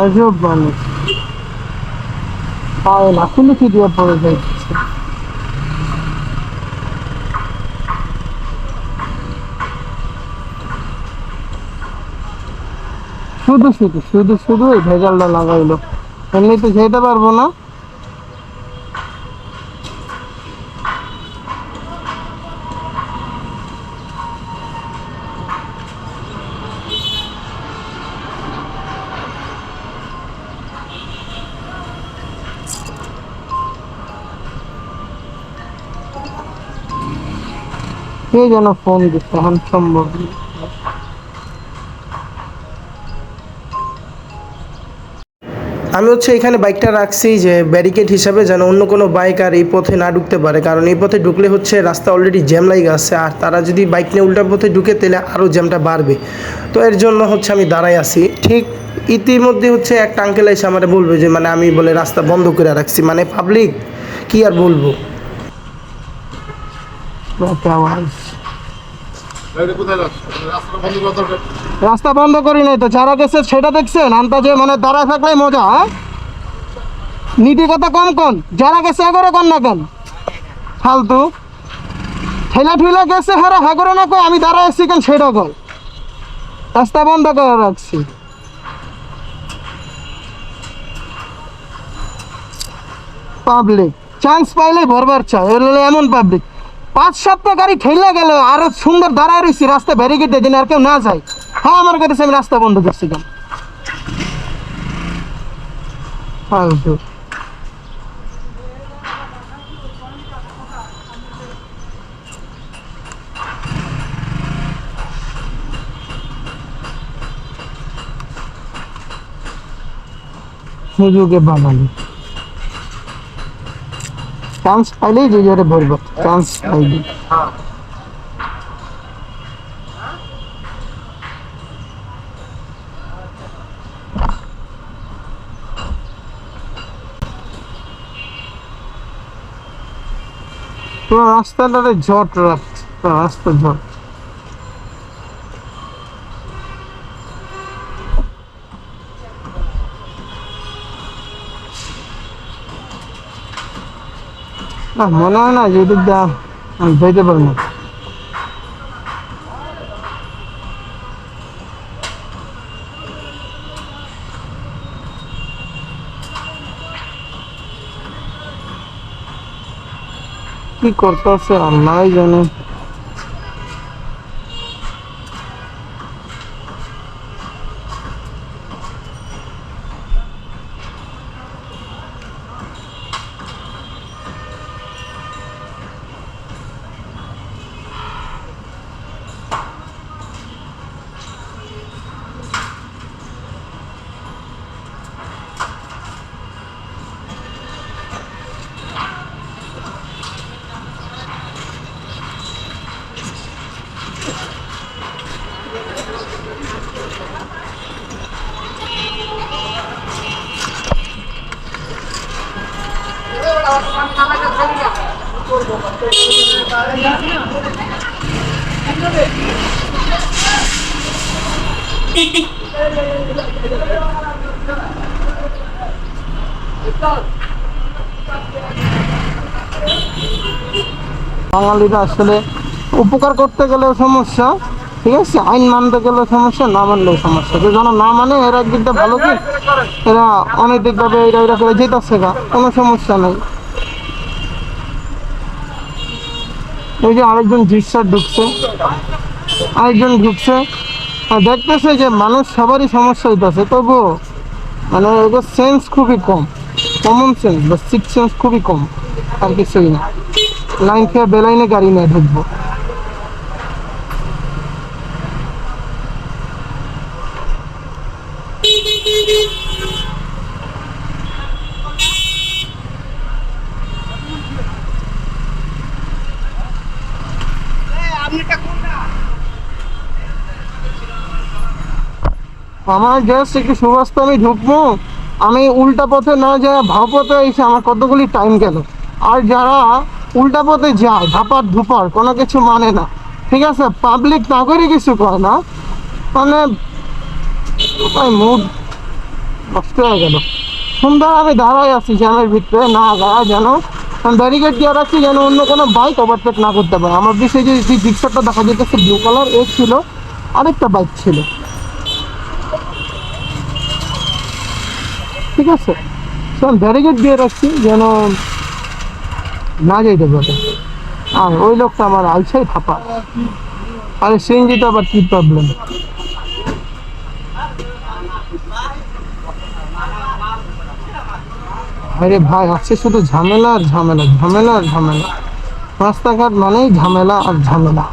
আজব মানুষ। পায়ে দিয়ে পড়ে যাচ্ছে শুধু শুধু শুধু শুধু ভেজালটা লাগাইলো। এমনি তো যেতে পারব না। কে যেন ফোন দিচ্ছে, এখন সম্ভব আমি হচ্ছে এখানে বাইকটা রাখছি যে ব্যারিকেড হিসাবে যেন অন্য কোনো বাইক আর এই পথে না ঢুকতে পারে, কারণ এই পথে ঢুকলে হচ্ছে রাস্তা অলরেডি জ্যাম লাগে আছে আর তারা যদি বাইক নিয়ে উল্টা পথে ঢুকে তাহলে আরও জ্যামটা বাড়বে। তো এর জন্য হচ্ছে আমি দাঁড়াই আছি। ঠিক ইতিমধ্যে হচ্ছে একটা আঙ্কেল এসে আমার বলবে যে মানে আমি বলে রাস্তা বন্ধ করে রাখছি। মানে পাবলিক কি আর বলব একটা আওয়াজ এটা কোথায় যাচ্ছে রাস্তাটা বন্ধ করা দরকার রাস্তা বন্ধ করি নাই তো, যারা গেছে সেটা দেখছেন? আন্তাজে মানে দাঁড়ায় থাকলে মজা হ্যাঁ? নীতি কথা কম কন? যারা গেছে এগরে কন না কেন? ফালতু। ঠেলা ঠুলা গেছে হারা হাগরে না কয়, আমি দাঁড়ায় আছি কেন সেটা কয়? রাস্তা বন্ধ করে রাখছি। পাবলিক চান্স পাইলে ভরবার চায় এমন পাবলিক পাঁচ সাতটা গাড়ি ঠেলে গেল, আরও সুন্দর দাঁড়ায় রয়েছি রাস্তা ব্যারিকেড দিয়ে দিন, আর কেউ না যায়। হ্যাঁ আমার কাছে আমি রাস্তা বন্ধ করছি কেন বাঙালি। চান্স পাইলেই জায়গাতে ভরব চান্স পাইলে পুরো রাস্তাটাতে রাখছে পুরো রাস্তা জট। না মনে হয় না যে দিয়ে আমি যেতে পারব কি করতেছে আল্লাহ জানে। বাঙালিরা আসলে উপকার করতে গেলেও সমস্যা, ঠিক আছে? আইন মানতে গেলেও সমস্যা, না মানলেও সমস্যা। তো যারা না মানে এরা একদিক দিয়ে ভালো কি? এরা অনৈতিকভাবে এরা এরা করে যেতেছে গা কোনো সমস্যা নেই। ওই যে আরেকজন জিসার ঢুকছে। আরেকজন ঢুকছে। আর দেখতেছে যে মানুষ সবারই সমস্যা হইতেছে। তবুও মানে এদের সেন্স খুবই কম। কমন সেন্স বা সিক্স সেন্স খুবই কম। আর কিছুই না। লাইন খেয়ে বেলাইনে গাড়ি নিয়ে ঢুকবো। আমার জাস্ট একটু আমি ঢুকবো। আমি উল্টা পথে না যায় ভাব পথে এসে আমার কতগুলি টাইম গেল। আর যারা উল্টা পথে যায়, ধাপার ধুপার, কোনো কিছু মানে না। ঠিক আছে? পাবলিক না করে কিছু করে না। মানে মুড নষ্ট হয়ে গেল। সুন্দর আমি দাঁড়াই আছি জ্যামের ভিতরে, না গাড়া যেন। ব্যারিকেড দিয়ে রাখছি যেন অন্য কোনো বাইক ওভারটেক না করতে পারে। আমার বিষয়ে যে যে জিক্সারটা দেখা যেতেছে ব্লু কালার এ ছিল। আরেকটা বাইক ছিল। ঠিক আছে? শোন ব্যারিকেড দিয়ে রাখছি যেন না যাইতে পারে। আর ওই লোকটা আমার আইসাই ফাঁপা। আরে সিএনজিতে আবার কি প্রবলেম আরে ভাই, আছে শুধু ঝামেলা আর ঝামেলা ঝামেলা আর ঝামেলা। রাস্তাঘাট মানেই ঝামেলা আর ঝামেলা।